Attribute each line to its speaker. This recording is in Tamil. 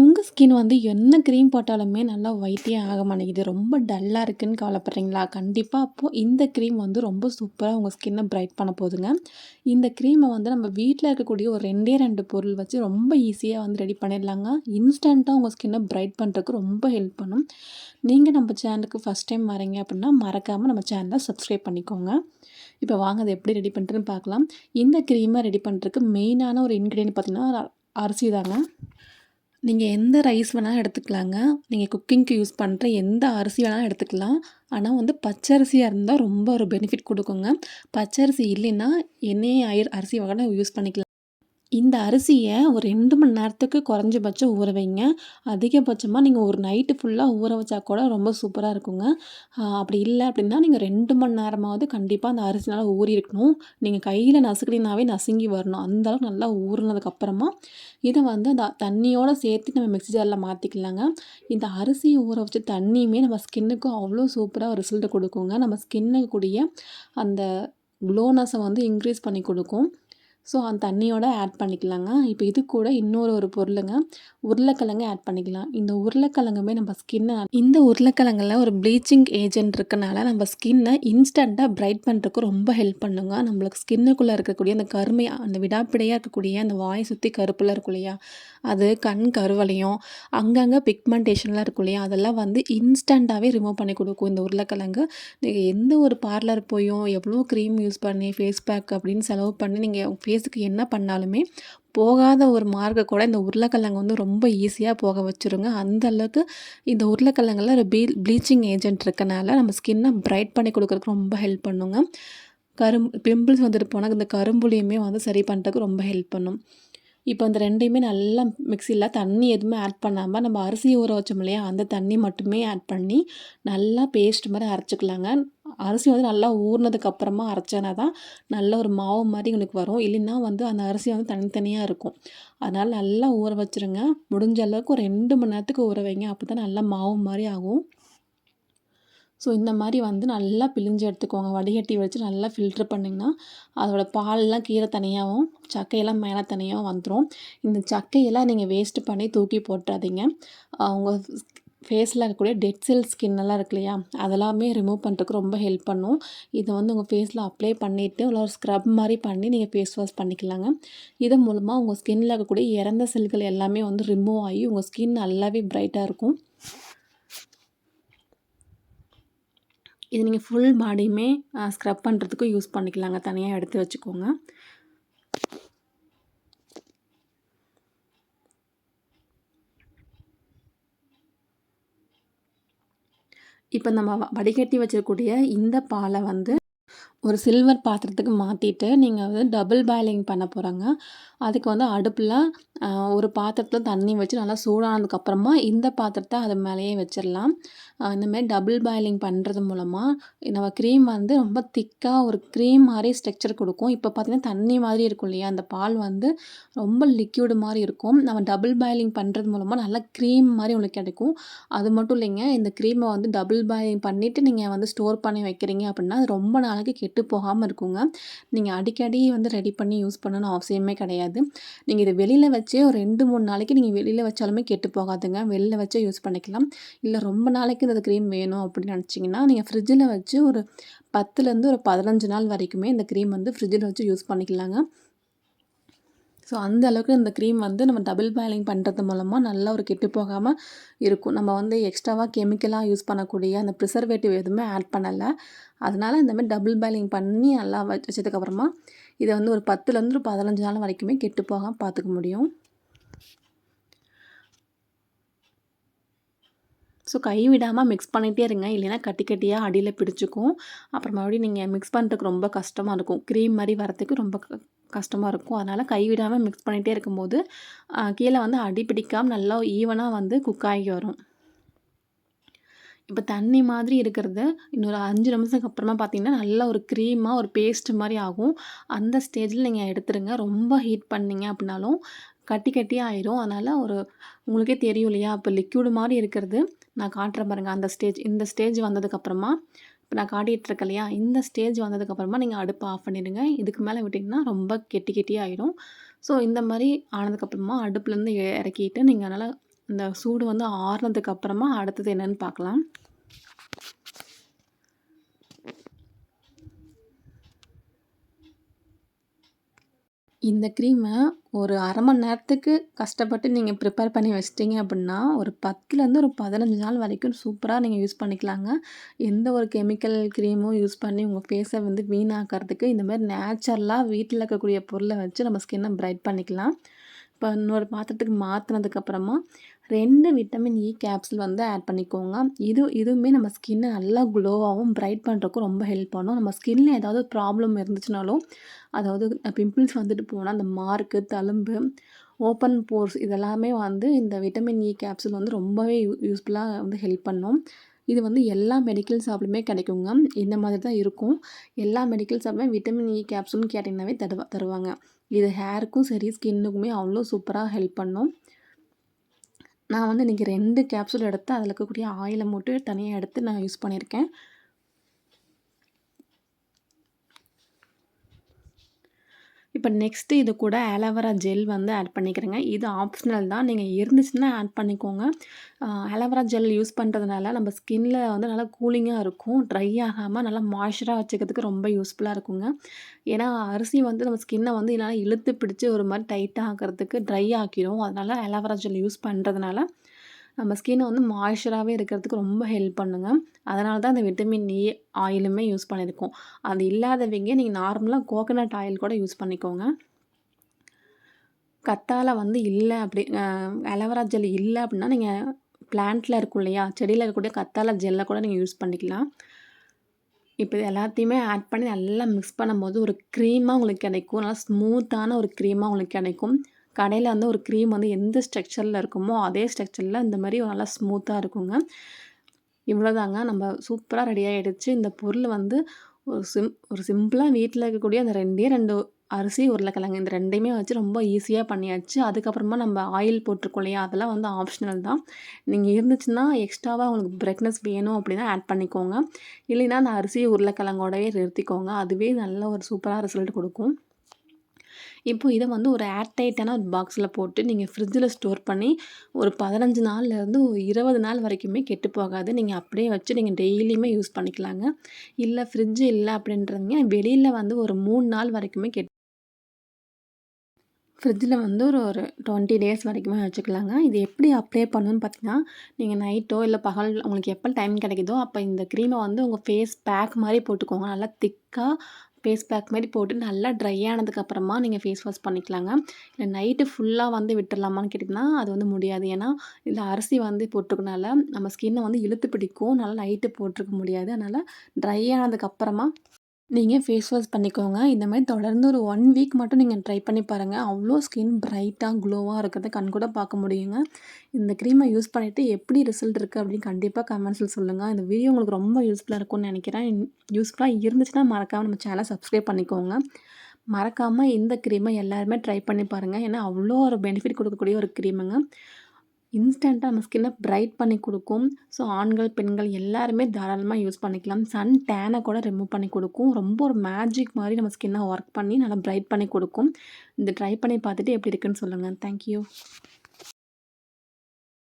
Speaker 1: உங்கள் ஸ்கின் வந்து என்ன க்ரீம் போட்டாலுமே நல்லா ஒயிட்டே ஆக மாட்டேங்குது. ரொம்ப டல்லாக இருக்குதுன்னு கவலைப்படுறீங்களா? கண்டிப்பாக அப்போது இந்த க்ரீம் வந்து ரொம்ப சூப்பராக உங்கள் ஸ்கின்னை பிரைட் பண்ண போதுங்க. இந்த க்ரீமை வந்து நம்ம வீட்டில் இருக்கக்கூடிய ஒரு 2டே 2 பொருள் வச்சு ரொம்ப ஈஸியாக வந்து ரெடி பண்ணிடலாங்க. இன்ஸ்டண்ட்டாக உங்கள் ஸ்கின்னை பிரைட் பண்ணுறதுக்கு ரொம்ப ஹெல்ப் பண்ணும். நீங்கள் நம்ம சேனலுக்கு ஃபஸ்ட் டைம் வரீங்க அப்படின்னா, மறக்காமல் நம்ம சேனலை சப்ஸ்கிரைப் பண்ணிக்கோங்க. இப்போ வாங்க அதை எப்படி ரெடி பண்ணுறதுன்னு பார்க்கலாம். இந்த க்ரீமை ரெடி பண்ணுறதுக்கு மெயினான ஒரு இன்க்ரீடியன்ட் பார்த்திங்கன்னா அரிசி தாங்க. நீங்கள் எந்த ரைஸ் வேணாலும் எடுத்துக்கலாங்க. நீங்கள் குக்கிங்க்கு யூஸ் பண்ணுற எந்த அரிசி வேணாலும் எடுத்துக்கலாம். ஆனால் வந்து பச்சரிசியாக இருந்தால் ரொம்ப ஒரு பெனிஃபிட் கொடுக்குங்க பச்சரிசி இல்லைன்னா, எண்ணெய் அயர் அரிசி வேணா யூஸ் பண்ணிக்கலாம். இந்த அரிசியை ஒரு ரெண்டு மணி நேரத்துக்கு குறைஞ்சபட்சம் ஊற வைங்க. அதிகபட்சமாக நீங்கள் ஒரு நைட்டு ஃபுல்லாக ஊற வச்சா கூட ரொம்ப சூப்பராக இருக்குங்க. அப்படி இல்லை அப்படின்னா, நீங்கள் ரெண்டு மணி நேரமாவது கண்டிப்பாக அந்த அரிசினால் நல்லா ஊறியிருக்கணும். நீங்கள் கையில் நசுக்கினாவே நசுங்கி வரணும். அந்தளவுக்கு நல்லா ஊறினதுக்கப்புறமா இதை வந்து அந்த தண்ணியோடு சேர்த்து நம்ம மிக்சி ஜாரில் மாற்றிக்கலாங்க இந்த அரிசியை ஊற வச்ச தண்ணியுமே நம்ம ஸ்கின்னுக்கு அவ்வளோ சூப்பராக ரிசல்ட் கொடுக்குங்க நம்ம ஸ்கின்னுக்கு கூடிய அந்த க்ளோனஸ வந்து இன்க்ரீஸ் பண்ணி கொடுக்கும் ஸோ அந்த தண்ணியோட ஆட் பண்ணிக்கலாங்க. இப்போ இது கூட இன்னொரு ஒரு பொருளுங்க, உருளைக்கிழங்கு ஆட் பண்ணிக்கலாம். இந்த உருளைக்கிழங்குமே நம்ம ஸ்கின்னை இந்த உருளைக்கிழங்குல ஒரு ப்ளீச்சிங் ஏஜென்ட் இருக்கனால, நம்ம ஸ்கின்னை இன்ஸ்டண்ட்டாக பிரைட் பண்ணுறதுக்கு ரொம்ப ஹெல்ப் பண்ணுங்க. நம்மளுக்கு ஸ்கின்னுக்குள்ளே இருக்கக்கூடிய அந்த கருமை அந்த விடாப்பிடையாக இருக்கக்கூடிய அந்த வாய் சுற்றி கருப்பில் இருக்கும் இல்லையா? அது கண் கருவலையும் அங்கங்கே பிக்மெண்டேஷன்லாம் இருக்கும் இல்லையா? அதெல்லாம் வந்து இன்ஸ்டண்ட்டாகவே ரிமூவ் பண்ணி கொடுக்கும் இந்த உருளைக்கிழங்கு. நீங்கள் எந்த ஒரு பார்லர் போயும், எவ்வளோ க்ரீம் யூஸ் பண்ணி, ஃபேஸ் பேக் அப்படின்னு செலவு பண்ணி நீங்கள் ஃபேஸ் ஃபேஸுக்கு என்ன பண்ணாலுமே, போகாத ஒரு மார்க்கை கூட இந்த உருளைக்கிழங்கு வந்து ரொம்ப ஈஸியாக போக வச்சுருங்க. அந்த அளவுக்கு இந்த உருளைக்கிழங்குல ஒரு பீ ப்ளீச்சிங் ஏஜென்ட் இருக்கனால, நம்ம ஸ்கின்னை பிரைட் பண்ணி கொடுக்குறதுக்கு ரொம்ப ஹெல்ப் பண்ணுங்க. கரும் பிம்பிள்ஸ் வந்துட்டு போனால் இந்த கரும்புலையுமே வந்து சரி பண்ணுறதுக்கு ரொம்ப ஹெல்ப் பண்ணும். இப்போ அந்த ரெண்டையுமே நல்லா மிக்சியில் தண்ணி எதுவுமே ஆட் பண்ணாமல் நம்ம அரிசி ஊற வச்சோம் இல்லையா? அந்த தண்ணி மட்டுமே ஆட் பண்ணி, நல்லா பேஸ்ட் மாதிரி அரைச்சிக்கலாங்க அரிசி வந்து நல்லா ஊறினதுக்கப்புறமா அரைச்சனா தான், நல்ல ஒரு மாவு மாதிரி உங்களுக்கு வரும். இல்லைன்னா வந்து அந்த அரிசி வந்து தனித்தனியாக இருக்கும். அதனால் நல்லா ஊற வச்சுருங்க. முடிஞ்ச அளவுக்கு ஒரு ரெண்டு மணி நேரத்துக்கு ஊற வைங்க. அப்போ தான் நல்லா மாவு மாதிரி ஆகும். ஸோ இந்த மாதிரி வந்து நல்லா பிழிஞ்சு எடுத்துக்கோங்க. வடிகட்டி வச்சு நல்லா ஃபில்டர் பண்ணிங்கன்னா, அதோட பால்லாம் கீரை தனியாகவும் சக்கையெல்லாம் மேலே தனியாகவும் வந்துடும் இந்த சக்கையெல்லாம் நீங்கள் வேஸ்ட் பண்ணி தூக்கி போட்டுறாதீங்க உங்கள் ஃபேஸில் இருக்கக்கூடிய டெட் செல் ஸ்கின் எல்லாம் இருக்கு இல்லையா? அதெல்லாமே ரிமூவ் பண்ணுறதுக்கு ரொம்ப ஹெல்ப் பண்ணும். இதை வந்து உங்கள் ஃபேஸில் அப்ளை பண்ணிவிட்டு உள்ள ஒரு ஸ்க்ரப் மாதிரி பண்ணி நீங்கள் ஃபேஸ் வாஷ் பண்ணிக்கலாங்க. இதன் மூலமாக உங்கள் ஸ்கின்னில் இருக்கக்கூடிய இறந்த செல்கள் எல்லாமே வந்து ரிமூவ் ஆகி, உங்கள் ஸ்கின் நல்லாவே ப்ரைட்டாக இருக்கும். இது நீங்கள் ஃபுல் பாடியுமே ஸ்க்ரப் பண்ணுறதுக்கும் யூஸ் பண்ணிக்கலாங்க. தனியாக எடுத்து வச்சுக்கோங்க. இப்போ நம்ம வ வடிகட்டி வச்சிருக்கக்கூடிய இந்த பாலை வந்து, ஒரு சில்வர் பாத்திரத்துக்கு மாற்றிட்டு நீங்கள் வந்து டபுள் பாயிலிங் பண்ண போகிறாங்க அதுக்கு வந்து அடுப்பில் ஒரு பாத்திரத்தில் தண்ணி வச்சு நல்லா சூடானதுக்கப்புறமா இந்த பாத்திரத்தை அது மேலேயே வச்சிடலாம் இந்தமாரி டபுள் பாயிலிங் பண்ணுறது மூலமாக நம்ம க்ரீம் வந்து ரொம்ப திக்காக ஒரு க்ரீம் மாதிரி ஸ்ட்ரக்சர் கொடுக்கும் இப்போ பார்த்தீங்கன்னா, தண்ணி மாதிரி இருக்கும் இல்லையா? அந்த பால் வந்து ரொம்ப லிக்யூடு மாதிரி இருக்கும். நம்ம டபுள் பாயிலிங் பண்ணுறது மூலமாக நல்லா க்ரீம் மாதிரி உங்களுக்கு கிடைக்கும். அது மட்டும் இல்லைங்க, இந்த க்ரீமை வந்து டபுள் பாயிலிங் பண்ணிவிட்டு நீங்கள் வந்து ஸ்டோர் பண்ணி வைக்கிறீங்க அப்படின்னா, அது ரொம்ப நாளைக்கு கெட்டு கெட்டு போகாமல் இருக்குங்க. நீங்கள் அடிக்கடி வந்து ரெடி பண்ணி யூஸ் பண்ணணும்னு அவசியமே கிடையாது. நீங்கள் இதை வெளியில் வச்சே ஒரு 2, 3 நாளைக்கு நீங்கள் வெளியில் வச்சாலுமே கெட்டு போகாதுங்க. வெளியில் வச்சே யூஸ் பண்ணிக்கலாம். இல்லை ரொம்ப நாளைக்கு இந்த க்ரீம் வேணும் அப்படின்னு நினச்சிங்கன்னா நீங்கள் ஃப்ரிட்ஜில் வச்சு ஒரு 10லேருந்து ஒரு 15 நாள் வரைக்குமே இந்த க்ரீம் வந்து ஃப்ரிட்ஜில் வச்சு யூஸ் பண்ணிக்கலாங்க. ஸோ அந்த அளவுக்கு இந்த க்ரீம் வந்து நம்ம டபுள் பாயிலிங் பண்ணுறது மூலமாக நல்லா ஒரு கெட்டு போகாமல் இருக்கும். நம்ம வந்து எக்ஸ்ட்ராவாக கெமிக்கலாக யூஸ் பண்ணக்கூடிய அந்த ப்ரிசர்வேட்டிவ் எதுவுமே ஆட் பண்ணலை அதனால் இந்தமாதிரி டபுள் பாயிலிங் பண்ணி நல்லா வச்சதுக்கப்புறமா இதை வந்து ஒரு 10லேருந்து ஒரு 15 நாள் வரைக்குமே கெட்டு போகாம பார்த்துக்க முடியும். ஸோ கை விடாமல் மிக்ஸ் பண்ணிகிட்டே இருங்க. இல்லைன்னா கட்டி கட்டியாக அடியில் பிடிச்சுக்கும். அப்புறம் மறுபடியும் நீங்கள் மிக்ஸ் பண்ணுறதுக்கு ரொம்ப கஷ்டமாக இருக்கும். க்ரீம் மாதிரி வரதுக்கு ரொம்ப க இருக்கும். அதனால் கை மிக்ஸ் பண்ணிகிட்டே இருக்கும்போது, கீழே வந்து அடி பிடிக்காமல் நல்லா ஈவனாக வந்து குக் ஆகி வரும். இப்போ தண்ணி மாதிரி இருக்கிறது, இன்னொரு அஞ்சு நிமிஷத்துக்கு அப்புறமா பார்த்தீங்கன்னா, நல்ல ஒரு க்ரீமாக ஒரு பேஸ்ட் மாதிரி ஆகும். அந்த ஸ்டேஜில் நீங்கள் எடுத்துருங்க. ரொம்ப ஹீட் பண்ணீங்க அப்படின்னாலும், கட்டி கட்டி ஆயிரும். அதனால் ஒரு உங்களுக்கே தெரியும் இல்லையா? இப்போ லிக்யூடு மாதிரி இருக்கிறது, நான் காட்டுறேன் பாருங்க. அந்த ஸ்டேஜ் இந்த ஸ்டேஜ் வந்ததுக்கப்புறமா, இப்போ நான் காட்டிகிட்டு இல்லையா? இந்த ஸ்டேஜ் வந்ததுக்கப்புறமா நீங்கள் அடுப்பை ஆஃப் பண்ணிடுங்க. இதுக்கு மேலே விட்டிங்கன்னா ரொம்ப கெட்டி கெட்டி ஆகிடும் ஸோ இந்த மாதிரி ஆனதுக்கப்புறமா அடுப்புலேருந்து இறக்கிட்டு, நீங்கள் நல்லா இந்த சூடு வந்து ஆறுனதுக்கு அப்புறமா அடுத்தது என்னென்னு பார்க்கலாம் இந்த க்ரீமை ஒரு அரை மணி நேரத்துக்கு கஷ்டப்பட்டு நீங்கள் ப்ரிப்பேர் பண்ணி வச்சிட்டிங்க அப்படின்னா ஒரு பத்துலேருந்து ஒரு பதினஞ்சு நாள் வரைக்கும் சூப்பராக நீங்கள் யூஸ் பண்ணிக்கலாங்க. எந்த ஒரு கெமிக்கல் க்ரீமும் யூஸ் பண்ணி உங்கள் ஃபேஸை வந்து வீணாக்கிறதுக்கு இந்த மாதிரி நேச்சுரலாக வீட்டில் இருக்கக்கூடிய பொருளை வச்சு நம்ம ஸ்கின்னை பிரைட் பண்ணிக்கலாம். இப்போ இன்னொரு பாத்திரத்துக்கு மாற்றினதுக்கப்புறமா ரெண்டு விட்டமின் இ கேப்சூல் வந்து ஆட் பண்ணிக்கோங்க. இது இதுவுமே நம்ம ஸ்கின்னை நல்லா க்ளோவாகவும் பிரைட் பண்ணுறக்கும் ரொம்ப ஹெல்ப் பண்ணும். நம்ம ஸ்கின்ல ஏதாவது ப்ராப்ளம் இருந்துச்சுனாலும் அதாவது பிம்பிள்ஸ் வந்துட்டு போனால் அந்த மார்க்கு தழும்பு ஓப்பன் போர்ஸ் இதெல்லாமே வந்து இந்த விட்டமின் இ கேப்சூல் வந்து ரொம்பவே யூ யூஸ்ஃபுல்லாக வந்து ஹெல்ப் பண்ணும். இது வந்து எல்லா மெடிக்கல் ஷாப்லையுமே கிடைக்குங்க. இந்த மாதிரி தான் இருக்கும். எல்லா மெடிக்கல் ஷாப்லையும் விட்டமின் இ கேப்சூல்னு கேட்டிங்கனாவே தருவா தருவாங்க. இது ஹேருக்கும் சரி ஸ்கின்னுக்குமே அவ்வளோ சூப்பராக ஹெல்ப் பண்ணும். நான் வந்து இன்றைக்கி ரெண்டு கேப்சூல் எடுத்து அதில் இருக்கக்கூடிய ஆயிலை மட்டும் தனியாக எடுத்து நான் யூஸ் பண்ணியிருக்கேன். இப்போ நெக்ஸ்ட்டு இது கூட ஆலோவேரா ஜெல் வந்து ஆட் பண்ணிக்கிறேங்க. இது ஆப்ஷனல் தான். நீங்கள் இருந்துச்சுன்னா ஆட் பண்ணிக்கோங்க. ஆலோவேரா ஜெல் யூஸ் பண்ணுறதுனால நம்ம ஸ்கின்ல வந்து நல்லா கூலிங்காக இருக்கும். ட்ரை ஆகாமல் நல்லா மாய்ஸ்சராக வச்சுக்கிறதுக்கு ரொம்ப யூஸ்ஃபுல்லாக இருக்குங்க. ஏன்னா அரிசி வந்து நம்ம ஸ்கின்னை வந்து என்னால் இழுத்து பிடிச்சி ஒரு மாதிரி டைட்டாக ஆக்கிறதுக்கு ட்ரை ஆக்கிடும் அதனால் ஆலோவேரா ஜெல் யூஸ் பண்ணுறதுனால நம்ம ஸ்கின்னை வந்து மாய்ஸ்சராகவே இருக்கிறதுக்கு ரொம்ப ஹெல்ப் பண்ணுங்க. அதனால தான் அந்த விட்டமின் இ ஆயிலுமே யூஸ் பண்ணியிருக்கோம். அது இல்லாதவங்க நீங்கள் நார்மலாக கோகனட் ஆயில் கூட யூஸ் பண்ணிக்கோங்க. கத்தாழை வந்து இல்லை அப்படி அலோவரா ஜெல் இல்லை அப்படின்னா நீங்கள் பிளான்ட்டில் இருக்கும் இல்லையா செடியில் இருக்கக்கூடிய கத்தாழை ஜெல்லை கூட நீங்கள் யூஸ் பண்ணிக்கலாம். இப்போ இது எல்லாத்தையுமே ஆட் பண்ணி நல்லா மிக்ஸ் பண்ணும்போது ஒரு க்ரீமாக உங்களுக்கு கிடைக்கும். நல்லா ஸ்மூத்தான ஒரு க்ரீமாக உங்களுக்கு கிடைக்கும். கடையில் வந்து ஒரு க்ரீம் வந்து எந்த ஸ்ட்ரக்சரில் இருக்குமோ அதே ஸ்ட்ரக்சரில் இந்த மாதிரி நல்லா ஸ்மூத்தாக இருக்குங்க. இவ்வளோதாங்க நம்ம சூப்பராக ரெடி ஆகிடுச்சு இந்த பொருள் வந்து ஒரு சிம் ஒரு சிம்பிளாக வீட்டில் இருக்கக்கூடிய அந்த ரெண்டே ரெண்டு அரிசி உருளைக்கிழங்கு இந்த ரெண்டையுமே வச்சு ரொம்ப ஈஸியாக பண்ணியாச்சு. அதுக்கப்புறமா நம்ம ஆயில் போட்டிருக்கோம் இல்லையா? அதெல்லாம் வந்து ஆப்ஷனல் தான். நீங்கள் இருந்துச்சுன்னா எக்ஸ்ட்ராவாக உங்களுக்கு பிரெட்னஸ் வேணும் அப்படின்னா ஆட் பண்ணிக்கோங்க. இல்லைன்னா அந்த அரிசி உருளைக்கிழங்கோடவே நிறுத்திக்கோங்க. அதுவே நல்ல ஒரு சூப்பராக ரிசல்ட் கொடுக்கும். இப்போ இதை வந்து ஒரு ஏர்டைட்டான ஒரு பாக்ஸில் போட்டு நீங்கள் ஃப்ரிட்ஜில் ஸ்டோர் பண்ணி ஒரு பதினஞ்சு நாள்லேருந்து ஒரு இருபது நாள் வரைக்குமே கெட்டு போகாது. நீங்கள் அப்படியே வச்சு நீங்கள் டெய்லியுமே யூஸ் பண்ணிக்கலாங்க. இல்லை ஃப்ரிட்ஜ் இல்லை அப்படின்றவங்க வெளியில் வந்து ஒரு மூணு நாள் வரைக்குமே கெட்டு ஃப்ரிட்ஜில் வந்து ஒரு ஒரு டுவெண்ட்டி டேஸ் வரைக்குமே வச்சுக்கலாங்க. இது எப்படி அப்ளை பண்ணணும்னு பார்த்தீங்கன்னா நீங்கள் நைட்டோ இல்லை பகல் உங்களுக்கு எப்போ டைம் கிடைக்குதோ அப்போ இந்த க்ரீமை வந்து உங்கள் ஃபேஸ் பேக் மாதிரி போட்டுக்கோங்க. நல்லா திக்காக ஃபேஸ் பேக் மாதிரி போட்டு நல்லா ட்ரை ஆனதுக்கப்புறமா நீங்கள் ஃபேஸ் வாஷ் பண்ணிக்கலாங்க. இல்லை நைட்டு ஃபுல்லாக வந்து விட்டுடலாமான்னு கேட்டிங்கன்னா அது வந்து முடியாது. ஏன்னா இல்லை அரிசி வந்து போட்டிருக்கனால நம்ம ஸ்கின்னை வந்து இழுத்து பிடிக்கும். நல்லா நைட்டு போட்டிருக்க முடியாது. அதனால் ட்ரை ஆனதுக்கப்புறமா நீங்கள் ஃபேஸ் வாஷ் பண்ணிக்கோங்க. இந்த மாதிரி தொடர்ந்து ஒரு ஒன் வீக் மட்டும் நீங்கள் ட்ரை பண்ணி பாருங்கள் அவ்வளோ ஸ்கின் பிரைட்டாக க்ளோவாக இருக்கிறத கண் கூட பார்க்க முடியுங்க. இந்த க்ரீமை யூஸ் பண்ணிவிட்டு எப்படி ரிசல்ட் இருக்குது அப்படின்னு கண்டிப்பாக கமெண்ட்ஸில் சொல்லுங்கள் இந்த வீடியோ உங்களுக்கு ரொம்ப யூஸ்ஃபுல்லாக இருக்கும்னு நினைக்கிறேன். யூஸ்ஃபுல்லாக இருந்துச்சுன்னா மறக்காமல் நம்ம சேனலை சப்ஸ்கிரைப் பண்ணிக்கோங்க. மறக்காமல் இந்த க்ரீமை எல்லாருமே ட்ரை பண்ணி பாருங்கள் ஏன்னா அவ்வளோ ஒரு பெனிஃபிட் கொடுக்கக்கூடிய ஒரு க்ரீமுங்க இன்ஸ்டண்ட்டாக நம்ம ஸ்கின்னை பிரைட் பண்ணி கொடுக்கும். ஸோ ஆண்கள் பெண்கள் எல்லாருமே தாராளமாக யூஸ் பண்ணிக்கலாம். சன் டேனை கூட ரிமூவ் பண்ணி கொடுக்கும். ரொம்ப ஒரு மேஜிக் மாதிரி நம்ம ஸ்கின்னை ஒர்க் பண்ணி நல்லா பிரைட் பண்ணி கொடுக்கும். இந்த ட்ரை பண்ணி பார்த்துட்டு எப்படி இருக்குன்னு சொல்லுங்கள் தேங்க்யூ